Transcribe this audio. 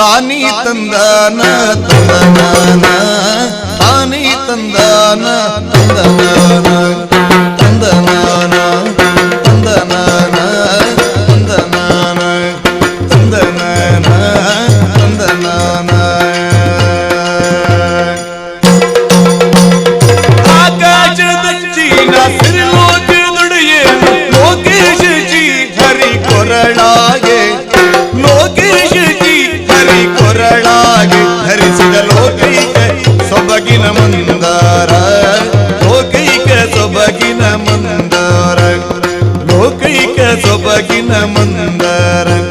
தானி தந்தான தந்தனான? தானி தந்தான தந்தனான? தந்தனான தந்தனான? தந்தனான? தந்தனான? தந்தனான? ஆகாஜ தஞ்சினா திருலோ బగిన మందారం